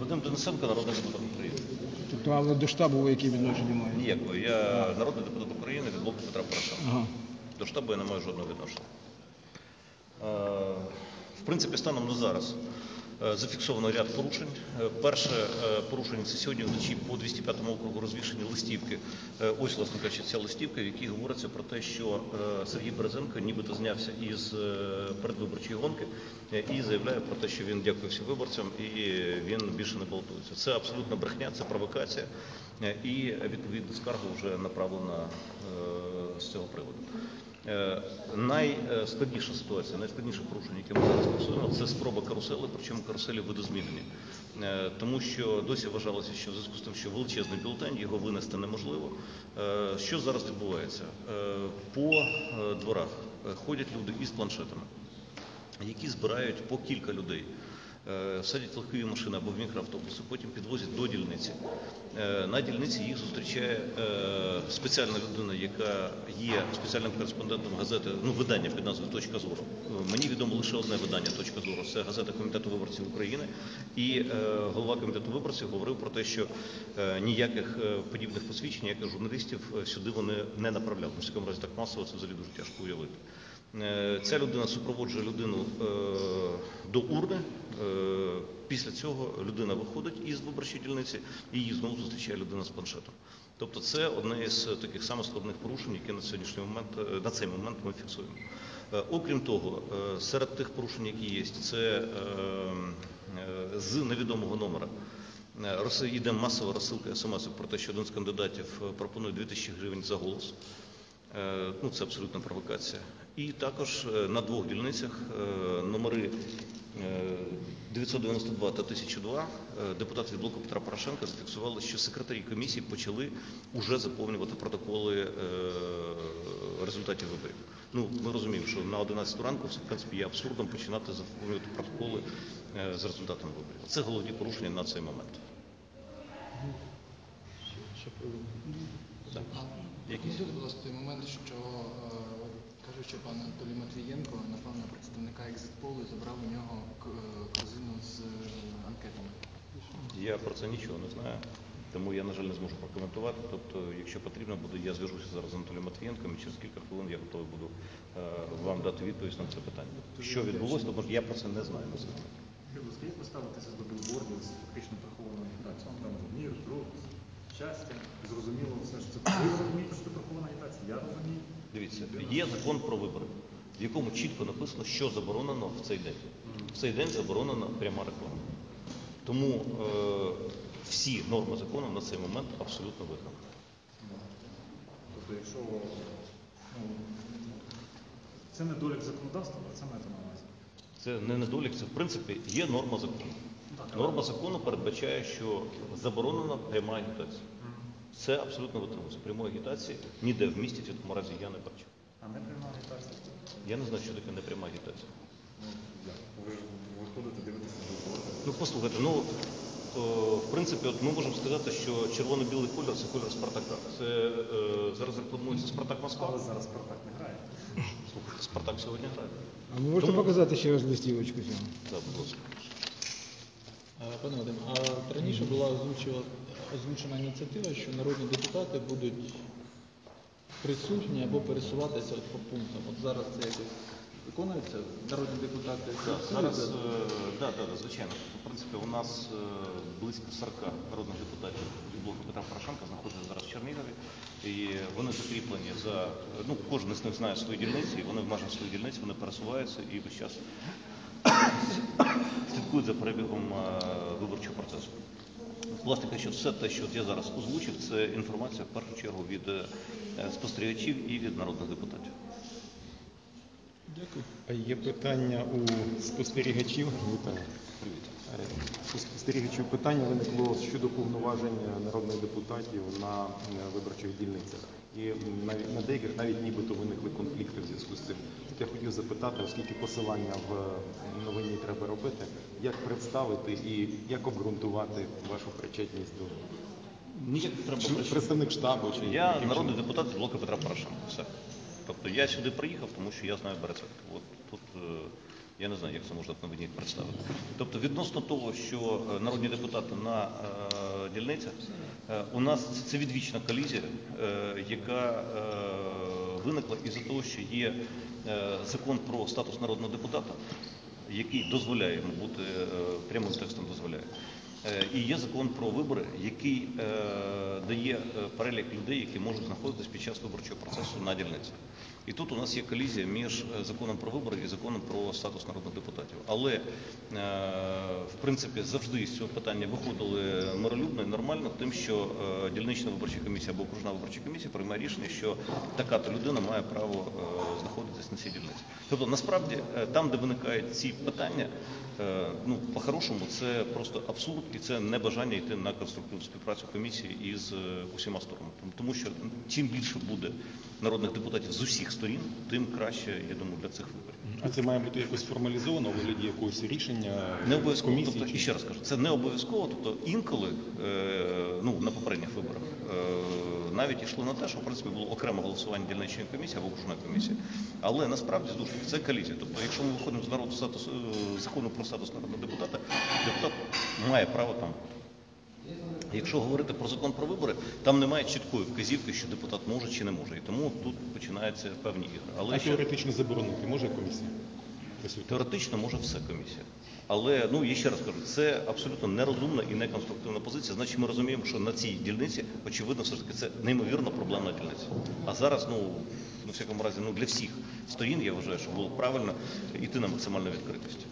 Вадим Денисенко, народний депутат України. Тобто, але до штабу ви які відношення маєте? Ніякого. Я народний депутат України від блоку Петра Порошенка. Ага. До штабу я не маю жодного відношення. Е, В принципі, станом на зараз зафіксовано ряд порушень. Е, Перше е, порушення це сьогодні вночі по 205 округу розвішені листівки. Е, Ось, власне кажучи, ця листівка, в якій говориться про те, що е, Сергій Березенко нібито знявся із е, передвиборчої гонки е, і заявляє про те, що він дякує всім виборцям і він більше не балотується. Це абсолютна брехня, це провокація. Е, І відповідна скарга вже направлена е, з цього приводу. Е, Найскладніша ситуація, найскладніше порушення, яке ми зараз фіксуємо, це спроба карусели, причому каруселі видозмінені. Е, Тому що досі вважалося, що в зв'язку з тим, що величезний бюлетень, його винести неможливо. Е, Що зараз відбувається? По дворах ходять люди із планшетами, які збирають по кілька людей. Е, Садять легкові машини або в мікроавтобуси, потім підвозять до дільниці. Е, На дільниці їх зустрічає е, спеціальна людина, яка є спеціальним кореспондентом газети, ну видання під назвою Точка зору. Мені відомо лише одне видання Точка зору це газета Комітету виборців України. І голова комітету виборців говорив про те, що ніяких подібних посвідчень, ніяких журналістів сюди вони не направляли. В такому разі так масово це взагалі дуже тяжко уявити. Ця людина супроводжує людину до урни. Після цього людина виходить із виборчої дільниці і її знову зустрічає людина з планшетом. Тобто це одне із таких самих складних порушень, які на сьогоднішній момент е, на цей момент ми фіксуємо. Е, Окрім того, е, серед тих порушень, які є, це з невідомого номера. Йде масова розсилка смс про те, що один з кандидатів пропонує 2000 гривень за голос. Ну, це абсолютна провокація. І також на двох дільницях номери 992 та 1002 е, депутати від блоку Петра Порошенка зафіксували, що секретарі комісії почали уже заповнювати протоколи е, результатів виборів. Ну, ми розуміємо, що на 11 ранку це в принципі є абсурдом починати заповнювати протоколи е, з результатами виборів. Це головні порушення на цей момент. Так. Якісь? Будь ласка, той момент, що кажуть, що пан Анатолій Матвієнко на представника екзитполу і забрав у нього к- е, корзину з е, анкетами. Я про це нічого не знаю, тому я, на жаль, не зможу прокоментувати. Тобто, якщо потрібно буде, я зв'яжуся зараз з Анатолієм Матвієнком і через кілька хвилин я готовий буду е, вам дати відповідь на це питання. Що відбулося, тому що я про це не знаю на сьогодні. Люблю, скажіть поставитися до білбордів з фактично прихованою агітацією. Там мір, друг, щастя. Зрозуміло все, що це. Ви розумієте, що це прихована агітація? Я розумію. Дивіться, є закон про вибори, в якому чітко написано, що заборонено в цей день. В цей день заборонена пряма реклама. Тому е, всі норми закону на цей момент абсолютно виконані. Тобто, якщо ну, це недолік законодавства, це маєте на увазі. Це не недолік, це в принципі є норма закону. Норма закону передбачає, що заборонена пряма агітація. Це абсолютно витримується. Прямої агітації ніде в місті в такому разі я не бачив. А не пряма агітація. Я не знаю, що таке непряма агітація. Ну. Ви виходите, дивитеся. Ну послухайте, ну о, в принципі, от ми можемо сказати, що червоно-білий кольор це кольор Спартака. Це е, зараз рекламується Спартак Москва. Але зараз Спартак не грає. Слухайте, Спартак сьогодні грає. А ви можете Тому- показати ще раз листівочку цього? Так, будь ласка. Е, Пане Вадим, а от раніше була озвучила- озвучена ініціатива, що народні депутати будуть присутні або пересуватися от по пунктам. От зараз це якось виконується. Народні депутати Так, зараз, е, да, да, да, звичайно. В принципі, у нас е, близько 40 народних депутатів від блоку Петра Порошенка знаходяться зараз в Чернігові. І вони закріплені за, ну, кожен з них знає свої дільниці, і вони в межах своїх дільниць, вони пересуваються і весь час слідкують за перебігом е, виборчого процесу. Власне кажучи, все те, що я зараз озвучив, це інформація в першу чергу від е, спостерігачів і від народних депутатів. Дякую. А Є питання у спостерігачів. Вітаю. У спостерігачів питання виникло щодо повноважень народних депутатів на е, виборчих дільницях. І навіть на деяких навіть нібито виникли конфлікти в зв'язку з цим. Так я хотів запитати, оскільки посилання в е, новині треба робити, як представити і як обґрунтувати вашу причетність до Ніяк треба Чи причини. представник штабу чи Я яким народний депутат блоку Петра Порошенка. Все. Тобто я сюди приїхав, тому що я знаю Берецька. От тут е, Я не знаю, як це можна на мені представити. Тобто, відносно того, що е, народні депутати на е, дільницях, у нас це відвічна колізія, яка виникла із-за того, що є закон про статус народного депутата, який дозволяє йому бути прямим текстом дозволяє. Е, І є закон про вибори, який е, дає е, перелік людей, які можуть знаходитись під час виборчого процесу на дільниці. І тут у нас є колізія між законом про вибори і законом про статус народних депутатів. Але в принципі завжди з цього питання виходили миролюбно і нормально, тим, що дільнична виборча комісія або окружна виборча комісія приймає рішення, що така-то людина має право знаходитись на цій дільниці. Тобто, насправді, там, де виникають ці питання, ну по-хорошому, це просто абсурд і це не бажання йти на конструктивну співпрацю комісії із е, усіма сторонами. Тому- що чим більше буде народних депутатів з усіх сторін, тим краще, я думаю, для цих виборів. А це має бути якось формалізовано у вигляді якогось рішення Не обов'язково. комісії? Тобто, і ще раз кажу, це не обов'язково. Тобто інколи, е, ну на попередніх виборах, е, навіть йшло на те, що в принципі було окреме голосування дільничної комісії або окружної комісії. Але насправді ж це колізія. Тобто, якщо ми виходимо з народу статус закону про статус народного депутата, депутат має право там. Якщо говорити про закон про вибори, там немає чіткої вказівки, що депутат може чи не може. І тому тут починаються певні ігри. Але А ще теоретично заборонити може комісія? Теоретично може все комісія. Але ну я ще раз кажу, це абсолютно нерозумна і неконструктивна позиція. Значить, ми розуміємо, що на цій дільниці, очевидно, все ж таки це неймовірно проблемна дільниця. А зараз, ну на всякому разі, ну для всіх сторін я вважаю, що було правильно йти на максимальну відкритість.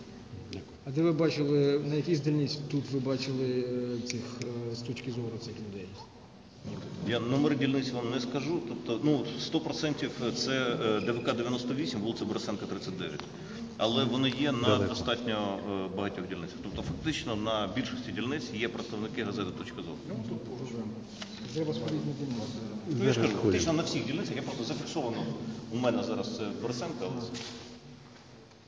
А де ви бачили, на якій з дільниць тут ви бачили е, цих е, з точки зору цих людей? Я номер дільниці вам не скажу. Тобто, ну 100% це е, ДВК 98, вулиця Борисенка 39. Але вони є на достатньо багатьох дільницях. Тобто, фактично на більшості дільниць є представники газети «Точка зору». Треба сходити на дільницю. Ну, я ж кажу, фактично на всіх дільницях, я просто зафіксовано у мене зараз це Борисенка. але-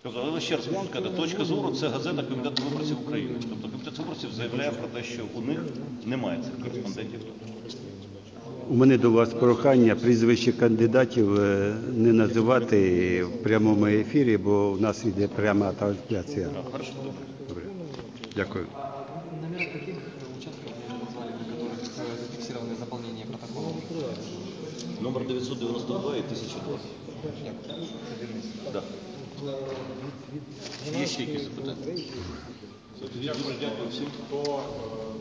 але ще раз хочу сказати, точка зору це газета Комітету виборців України. Тобто комітет виборців заявляє про те, що у них немає цих кореспондентів тут. У мене до вас прохання прізвище кандидатів е, не називати в прямому ефірі, бо у нас йде пряма трансляція. А, Хорошо, добре. Добре. Дякую. Номера каких э, участков вы назвали, на которых э, зафиксировано заполнение протокола? Номер 992 і 1002. Да. Є ще якісь запитання? Дякую всім. То е,